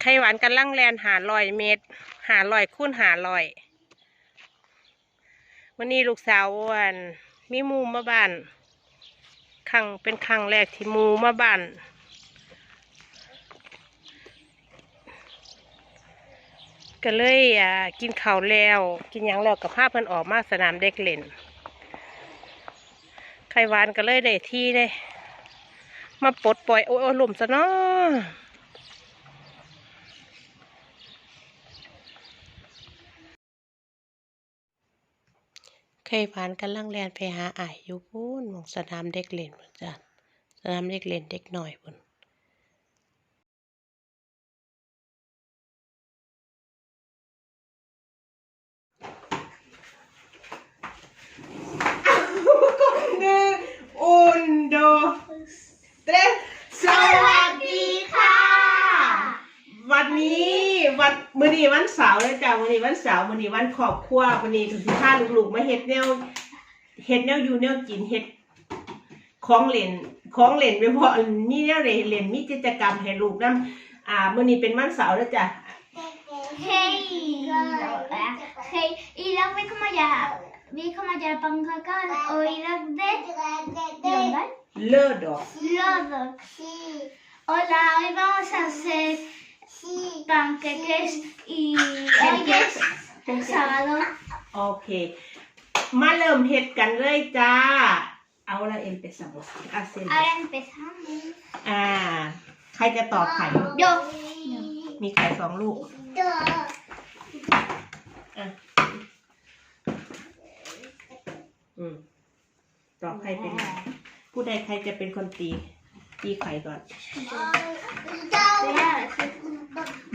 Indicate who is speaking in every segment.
Speaker 1: ไข่หวานกันลังแลนหาลอยเมตร หาลอยคูณหาลอยวันนี้ลูกสาววันมีมูมาบ้านครั้งเป็นครั้งแรกที่มูมาบ้านก็เลยอ่ากินข้าวแล้ว กินยังแล้วกับภาพเพิ่นออกมาสนามเด็กเล่นไข่หวานก็เลยได้ที่เลยมาปลดปล่อยโอ้ยโอ้ยหลุมซะเนาะ ไข่หวานกำลังแลนไปหาอ้ายอยู่พูนมองสนามเด็กเล่นพุ่นจ้ะสนามเด็กเล่นเด็กหน่อยพุ่น
Speaker 2: หนึ่งอุนโดเตรสวัสดีค่ะ วันนี้ วันมื้อนี้วันเสาร์นะจ๊ะมื้อนี้วันเสาร์มื้อนี้วันครอบครัวมื้อนี้ถึงสิพาลูกๆมาเฮ็ดแนวเฮ็ดแนวอยู่แนวกินเฮ็ดของเล่นของเล่นไปเพราะมีแนวเล่นเล่นมีกิจกรรมให้ลูกนํอ่ามื้อนี้เป็นวันเสาร์นะจ๊ะ
Speaker 3: Hej! Hej! Idag vi kommer göra, vi kommer göra pannkakor och idag det är
Speaker 2: เลิศดอก
Speaker 3: lördag. Hola, hoy vamos a hacer panqueques y hoy es sábado.
Speaker 2: โอเค มาเริ่มเฮ็ดกันเลยจ้า เอาละเอ็มเปซามอาเซน
Speaker 3: Ahora empezamos.
Speaker 2: อ่า ใครจะตอกไข่
Speaker 3: Yo.
Speaker 2: มีไข่สองลูกอะอืมตอกไข่เป็นผู้ใดใครจะเป็นคนตี ตีไข่ก่อน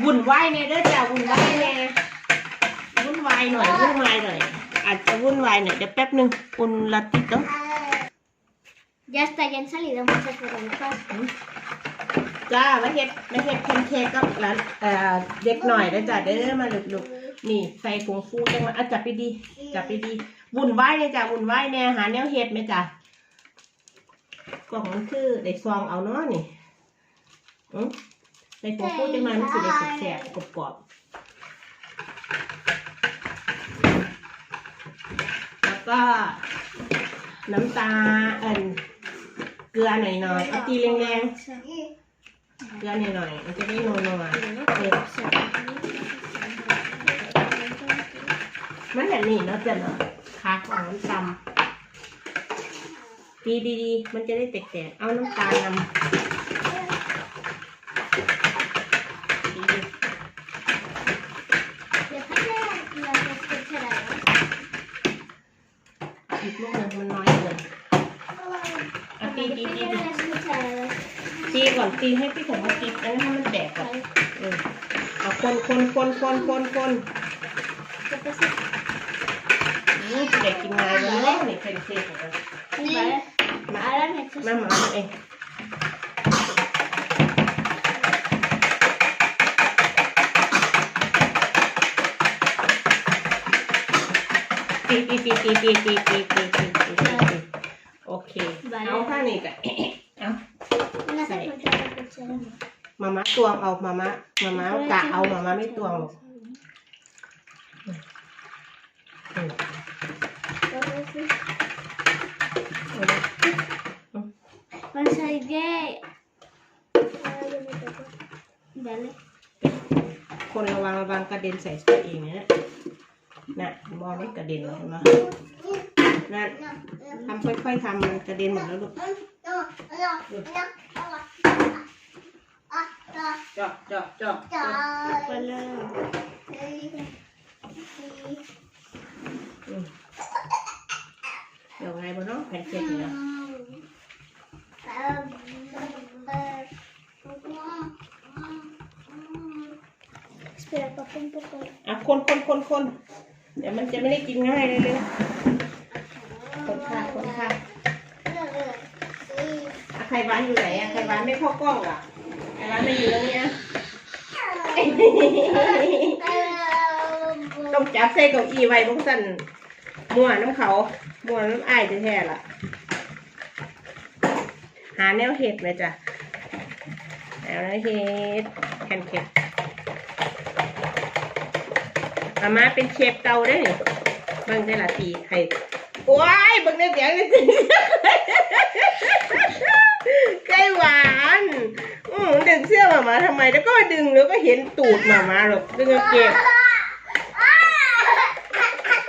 Speaker 2: วุ่นวายเนี่ยเด้อจ้าวุ่นวายเนี่ยวุ่นวายหน่อยวุ่นวายหน่อย อาจจะวุ่นวายหน่อยเดี๋ยวแป๊บหนึ่งอุ่นละติดต้อง
Speaker 3: Ya está, ya han salido muchas preguntas.
Speaker 2: จ้ามาเฮ็ดมาเฮ็ดแพนเค้กกับร้านเอ่อเด็กหน่อยนะจ้าเด้อมาลุกๆนี่ใส่ผงฟูจังมาอะจับไปดีจับไปดีวุ่นวายเนี่ยจ้าวุ่นวายเนี่ยหาแนวเฮ็ดไหมจ้ากล่องมันคือได้ซองเอาเนาะนี่อืม ใส่ผงฟูจังมามันสิได้แสบๆกรอบๆแล้วก็น้ำตาเอ็นเกลือหน่อยๆเอาตีแรงๆเกลือหน่อยๆมันจะได้นัวๆเออมันแบบนี้เนาะจ้ะเนาะขาของมันตำดีดีๆมันจะได้แตกๆเอาน้ำตาลนำ อีกลูกหนึงมันน้อยเกินเอาตีตีตี
Speaker 3: Déjame las cucharadas.
Speaker 2: ตีก่อนตีให้พี่ผมมาตีอันนั้นให้มันแตกก่อนเออเอาคนคนคนคนคนคน
Speaker 3: ¿Qué pasa?
Speaker 2: นี่สิได้กินง่ายเลยเนาะนี่เป็นเค้กของเรา
Speaker 3: Vale. Ahora me echas
Speaker 2: มาหมาเอง ตีตีตีตีตีตีตีตีตีตีตีโอเคเอาท่านี้กันเอา
Speaker 3: una cucharada, cucharada.
Speaker 2: มาม่าตวงเอามาม่ามาม่ากะเอามาม่าไม่ตวงหรอกอืม
Speaker 3: Vamos a ir de... Dale.
Speaker 2: คนระวังระวังกระเด็นใส่ตัวเองนะ น่ะมองไม่กระเด็นเลยเห็นไหมนั่นทำค่อยๆทำมันกระเด็นหมดแล้วลูกเจาะเจาะเจาะเจาะ
Speaker 3: Hola.
Speaker 2: อืมเดี๋ยวไงบ้างเนาะแผ่นเค้กนี่เนาะอะคนคนคนคน เดี๋ยวมันจะไม่ได้กินง่ายเลยเลยคนค่ะคนค่ะอะไข่หวานอยู่ไหนอะไข่หวานไม่เข้ากล้องอะไข่หวานไม่อยู่ตรงเนี้ยต้องจับใส่เก้าอี้ไว้บงสั่นมั่วน้ำเขามั่วน้ำอ้ายจะแท้ๆล่ะ หาแนวเห็ดไหมจ้ะแนวเห็ดแคนเค็ด มามาเป็นเชฟเก่าได้อนี่เบิ่งได้ละทีให้โอ้ยเบิ่งได้เสียงได้สิไก่หวาน อืมดึงเสื้อมามาทำไม แล้วก็ดึงแล้วก็เห็นตูดมามาหรอกดึงกางเกง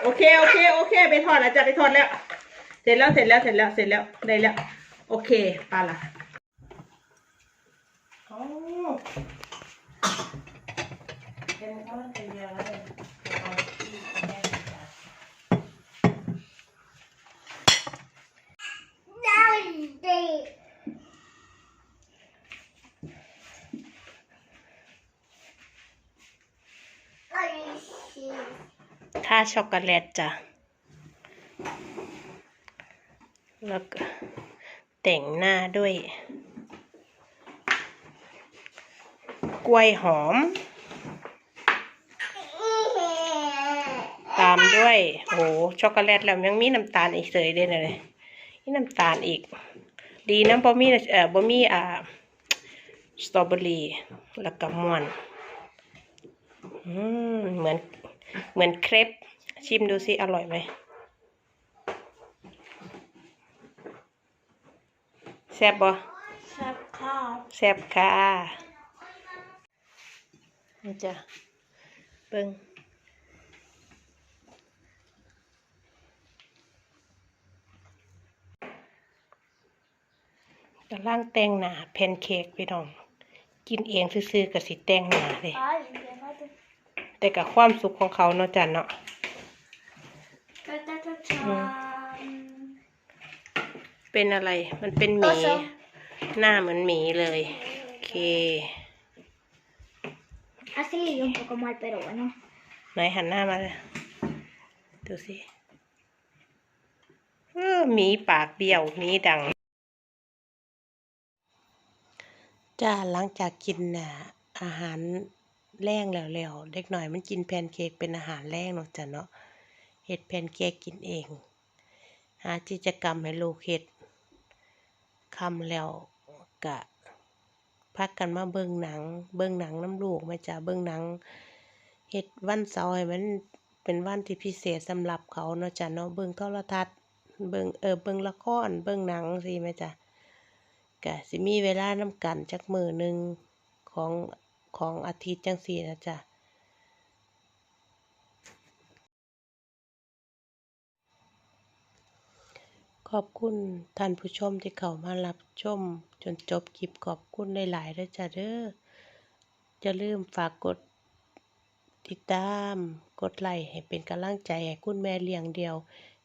Speaker 2: โอเคโอเคโอเค ไปทอดแล้วจะไปทอดแล้ว เสร็จแล้วเสร็จแล้วเสร็จแล้วเสร็จแล้วได้แล้ว โอเคปลาละโอ้เป็นข้าวเป็นเยอะเลยเอาที่แม่จ้ะ ทาช็อกโกแลตจ้ะ แล้วก็แต่งหน้าด้วย กล้วยหอม ตามด้วย โห ช็อกโกแลตแล้วยังมีน้ำตาลอีกเสยด้วยนะเลย นี่น้ำตาลอีก ดีนะบ่มีเอ่อบ่มีอ่าสตรอเบอรี่แล้วก็ม่วนอืมเหมือนเหมือนเครปชิมดูสิอร่อยไหมแซ่บบ่
Speaker 3: สับข้าว
Speaker 2: แซ่บค่ะนี่จ้ะเบิ่ง กำลังแต่งหน้าแพนเค้กพี่น้อง กินเองซื้อๆกับสิแต่งหน้าเลย
Speaker 3: Ay, qué falta.
Speaker 2: แต่กับความสุขของเขาเนาะจ้ะเนาะ
Speaker 3: Ta-ta-ta-ta.
Speaker 2: เป็นอะไร มันเป็นหมี
Speaker 3: Oso
Speaker 2: หน้าเหมือนหมีเลย โอเค
Speaker 3: Así le dio un poco mal, pero bueno.
Speaker 2: ไหนหันหน้ามาเลยดูสิเออหมีปากเบี้ยวหมีดัง จ้าหลังจากกินน่ะอาหารแรงแล้วแล้วเด็กหน่อยมันกินแพนเค้กเป็นอาหารแรงเนาะจ้ะเนาะเฮ็ดแพนเค้กกินเอง หากิจกรรมให้ลูกเฮ็ดคำแล้วกะพักกันมาเบิ่งหนัง เบิ่งหนังน้ำลูกม่จ้ะเบิ่งหนังเฮ็ดวันเสาร์ให้มันเป็นวันที่พิเศษสำหรับเขาเนาะจ้ะเนาะเบิ่งโทรทัศน์เบิ่งเออเบิ่งละครเบิ่งหนังสิแม่จ้ะ ก็สิมีเวลาน้ำกันจักมือหนึ่งของของอาทิตย์จังซี่นะจ้ะขอบคุณท่านผู้ชมที่เข้ามารับชมจนจบคลิปขอบคุณหลายด้อจ้ะเด้ออย่าลืมฝากกดติดตามกดไลค์ให้เป็นกำลังใจให้คุณแม่เลี้ยงเดียว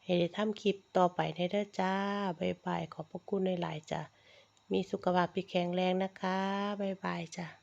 Speaker 2: ให้ได้ทำคลิปต่อไปในเด้อจ้า บ๊ายบาย ขอบพระคุณในหลายจ้ะ มีสุขภาพที่แข็งแรงนะคะ บ๊ายบายจ้ะ